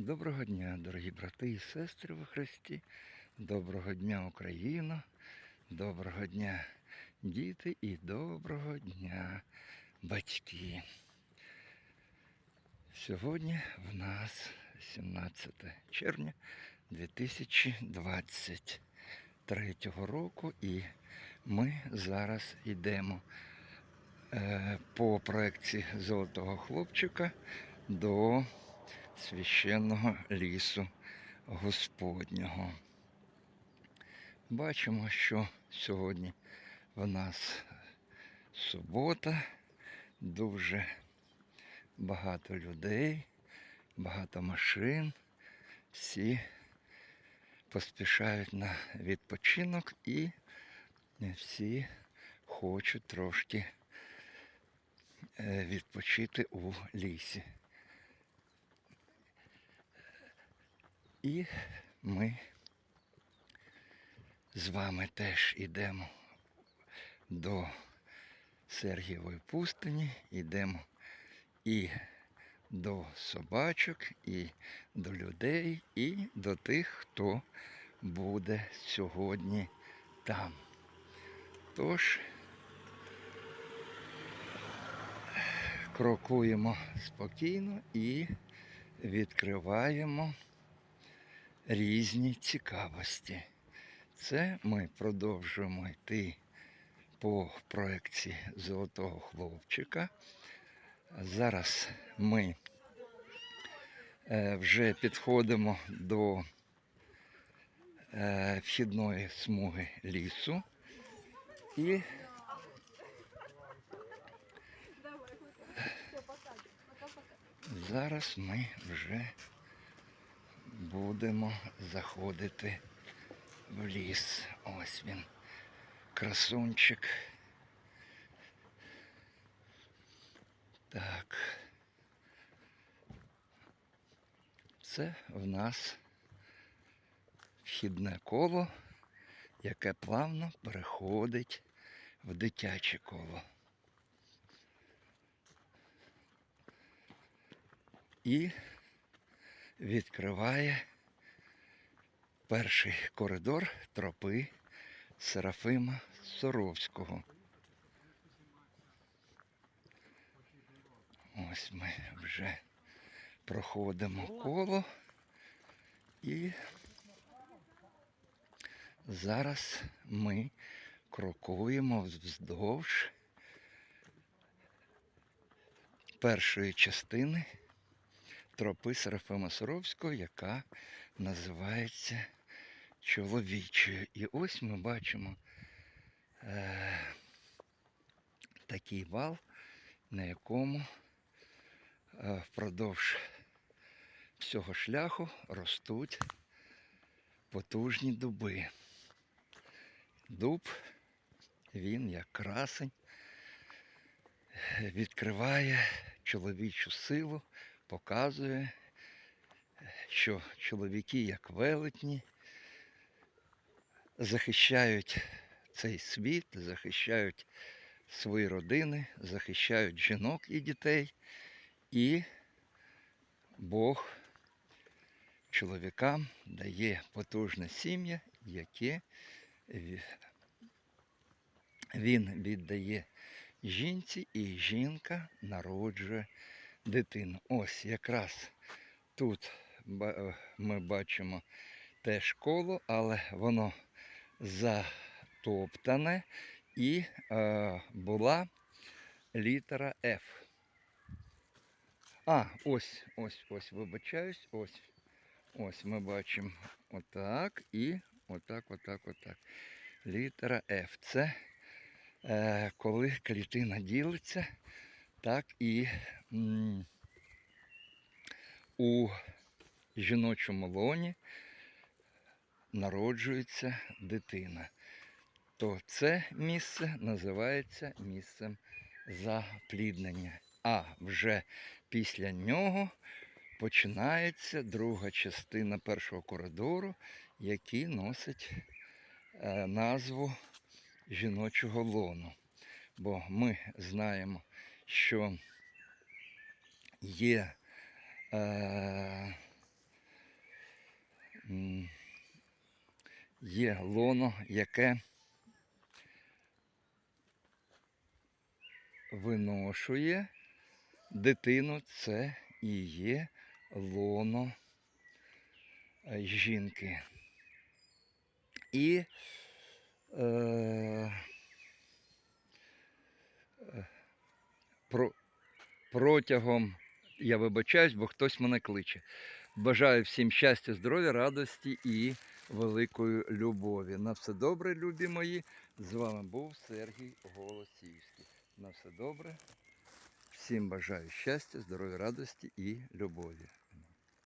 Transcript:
Доброго дня, дорогі брати і сестри во Христі. Доброго дня, Україна. Доброго дня, діти, і доброго дня, батьки. Сьогодні в нас 17 червня 2023 року, і ми зараз йдемо е, по проекції Золотого хлопчика до священного лісу Господнього. Бачимо, що сьогодні в нас субота, дуже багато людей, багато машин. Всі поспішають на відпочинок і всі хочуть трошки е, відпочити у лісі. І ми з вами теж йдемо до Сергієвої пустині, йдемо і до собачок, і до людей, і до тих, хто буде сьогодні там. Тож крокуємо спокійно і відкриваємо різні цікавості. Це ми продовжуємо йти по проекції Золотого хлопчика. Зараз ми е, вже підходимо до е, вхідної смуги лісу і зараз ми вже будемо заходити в ліс. Ось він, красунчик. Так. Це в нас вхідне коло, яке плавно переходить в дитяче коло. І відкриває перший коридор тропи Серафима Соровського. Ось ми вже проходимо коло і зараз ми крокуємо вздовж першої частини тропи Серафима Соровського, яка називається чоловічою. І ось ми бачимо е, такий вал, на якому е, впродовж всього шляху ростуть потужні дуби. Дуб, він як красень, відкриває чоловічу силу, показує, що чоловіки, як велетні, захищають цей світ, захищають свої родини, захищають жінок і дітей, і Бог чоловікам дає потужне сім'я, яке він віддає жінці, і жінка народжує дитину. Ось якраз тут е, ми бачимо теж коло, але воно затоптане і е, була літера F. А, ось, ось, ось, вибачаюсь, ось. Ось ми бачимо отак і отак, отак, отак. Літера F. Це е, коли клітина ділиться, так і у жіночому лоні народжується дитина. То це місце називається місцем запліднення. А вже після нього починається друга частина першого коридору, який носить е, назву жіночого лону. Бо ми знаємо, що є е, є лоно, яке виношує дитину, це і є лоно е, жінки. І е, е протягом, я вибачаюсь, бо хтось мене кличе. Бажаю всім щастя, здоров'я, радості і великої любові. На все добре, любі мої. З вами був Сергій Голосівський. На все добре. Всім бажаю щастя, здоров'я, радості і любові.